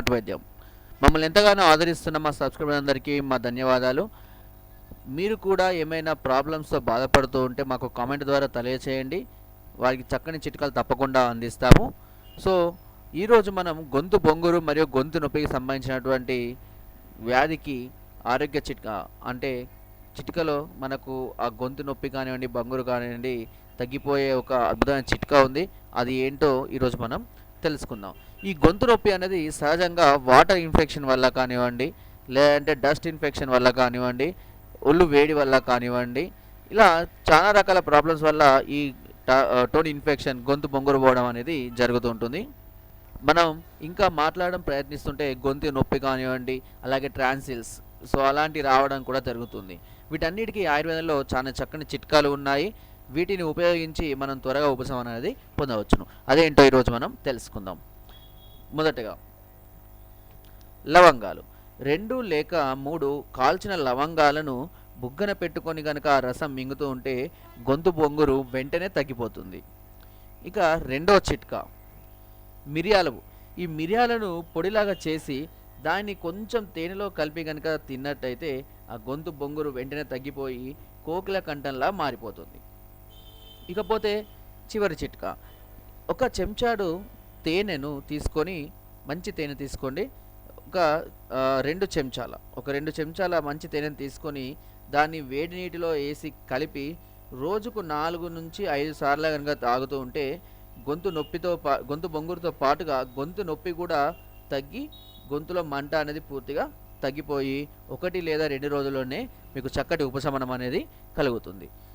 నాటు వైద్యం మమ్మల్ని ఎంతగానో ఆదరిస్తున్న మా సబ్స్క్రైబర్ అందరికీ మా ధన్యవాదాలు. మీరు కూడా ఏమైనా ప్రాబ్లమ్స్తో బాధపడుతూ ఉంటే మాకు కామెంట్ ద్వారా తెలియచేయండి. వారికి చక్కని చిట్కాలు తప్పకుండా అందిస్తాము. సో ఈరోజు మనం గొంతు బొంగురు మరియు గొంతు నొప్పికి సంబంధించినటువంటి వ్యాధికి ఆరోగ్య చిట్కా అంటే చిట్కలో మనకు ఆ గొంతు నొప్పి కానివ్వండి బొంగురు కానివ్వండి తగ్గిపోయే ఒక అద్భుతమైన చిట్కా ఉంది. అది ఏంటో ఈరోజు మనం తెలుసుకుందాం. ఈ గొంతు నొప్పి అనేది సహజంగా వాటర్ ఇన్ఫెక్షన్ వల్ల కానివ్వండి లేదంటే డస్ట్ ఇన్ఫెక్షన్ వల్ల కానివ్వండి ఒళ్ళు వేడి వల్ల కానివ్వండి ఇలా చాలా రకాల ప్రాబ్లమ్స్ వల్ల ఈ టోన్ ఇన్ఫెక్షన్ గొంతు బొంగురు పోవడం అనేది జరుగుతూ ఉంటుంది. మనం ఇంకా మాట్లాడడం ప్రయత్నిస్తుంటే గొంతు నొప్పి కానివ్వండి అలాగే ట్రాన్సిల్స్ సో అలాంటి రావడం కూడా జరుగుతుంది. వీటన్నిటికీ ఆయుర్వేదంలో చాలా చక్కని చిట్కాలు ఉన్నాయి. వీటిని ఉపయోగించి మనం త్వరగా ఉపశమనం అనేది పొందవచ్చును. అదేంటో ఈరోజు మనం తెలుసుకుందాం. మొదటగా లవంగాలు. రెండు లేక మూడు కాల్చిన లవంగాలను బుగ్గన పెట్టుకొని కనుక రసం మింగుతూ ఉంటే గొంతు బొంగురు వెంటనే తగ్గిపోతుంది. ఇక రెండో చిట్కా మిరియాలు. ఈ మిరియాలను పొడిలాగా చేసి దాన్ని కొంచెం తేనెలో కలిపి కనుక తిన్నట్టయితే ఆ గొంతు బొంగురు వెంటనే తగ్గిపోయి కోకిల కంఠంలా మారిపోతుంది. ఇకపోతే చివరి చిట్కా. ఒక చెంచాడు తేనెను తీసుకొని మంచి తేనె తీసుకోండి. ఒక రెండు చెంచాల. ఒక రెండు చెంచాల మంచి తేనెను తీసుకొని దాన్ని వేడి నీటిలో వేసి కలిపి రోజుకు నాలుగు నుంచి ఐదు సార్లు కనుక తాగుతూ ఉంటే గొంతు నొప్పితో పా గొంతు బొంగురుతో పాటుగా గొంతు నొప్పి కూడా తగ్గి గొంతులో మంట అనేది పూర్తిగా తగ్గిపోయి ఒకటి లేదా రెండు రోజుల్లోనే మీకు చక్కటి ఉపశమనం అనేది కలుగుతుంది.